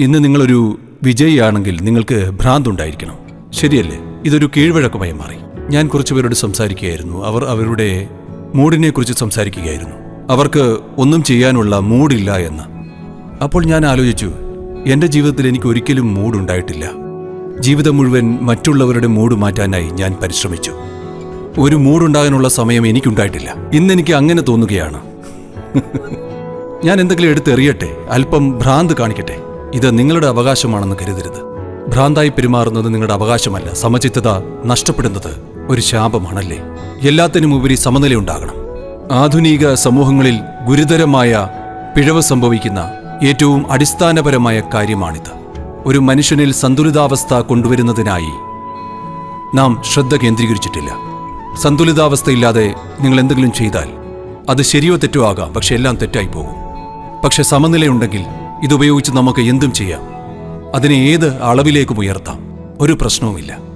ഇന്ന് നിങ്ങളൊരു വിജയിയാണെങ്കിൽ നിങ്ങൾക്ക് ഭ്രാന്തുണ്ടായിരിക്കണം. ശരിയല്ലേ? ഇതൊരു കീഴ്വഴക്കമായി മാറി. ഞാൻ കുറച്ചുപേരോട് സംസാരിക്കുകയായിരുന്നു. അവർ അവരുടെ മൂഡിനെ കുറിച്ച് സംസാരിക്കുകയായിരുന്നു. അവർക്ക് ഒന്നും ചെയ്യാനുള്ള മൂഡില്ല എന്ന്. അപ്പോൾ ഞാൻ ആലോചിച്ചു എന്റെ ജീവിതത്തിൽ എനിക്ക് ഒരിക്കലും മൂഡുണ്ടായിട്ടില്ല. ജീവിതം മുഴുവൻ മറ്റുള്ളവരുടെ മൂഡ് മാറ്റാനായി ഞാൻ പരിശ്രമിച്ചു. ഒരു മൂഡുണ്ടാകാനുള്ള സമയം എനിക്കുണ്ടായിട്ടില്ല. ഇന്നെനിക്ക് അങ്ങനെ തോന്നുകയാണ്. ഞാൻ എന്തെങ്കിലും എടുത്തെറിയട്ടെ? അല്പം ഭ്രാന്ത് കാണിക്കട്ടെ? ഇത് നിങ്ങളുടെ അവകാശമാണെന്ന് കരുതരുത്. ഭ്രാന്തായി പെരുമാറുന്നത് നിങ്ങളുടെ അവകാശമല്ല. സമചിത്തത നഷ്ടപ്പെടുന്നത് ഒരു ശാപമാണല്ലേ? എല്ലാത്തിനും ഉപരി സമനിലയുണ്ടാകണം ആധുനിക സമൂഹങ്ങളിൽ ഗുരുതരമായ പിഴവ് സംഭവിക്കുന്ന ഏറ്റവും അടിസ്ഥാനപരമായ കാര്യമാണിത്. ഒരു മനുഷ്യനിൽ സന്തുലിതാവസ്ഥ കൊണ്ടുവരുന്നതിനായി നാം ശ്രദ്ധ കേന്ദ്രീകരിച്ചിട്ടില്ല. സന്തുലിതാവസ്ഥയില്ലാതെ നിങ്ങൾ എന്തെങ്കിലും ചെയ്താൽ അത് ശരിയോ തെറ്റോ ആകാം. പക്ഷെ എല്ലാം തെറ്റായി പോകും. പക്ഷെ സമനിലയുണ്ടെങ്കിൽ ഇതുപയോഗിച്ച് നമുക്ക് എന്തും ചെയ്യാം. അതിനെ ഏത് അളവിലേക്കും ഉയർത്താം. ഒരു പ്രശ്നവുമില്ല.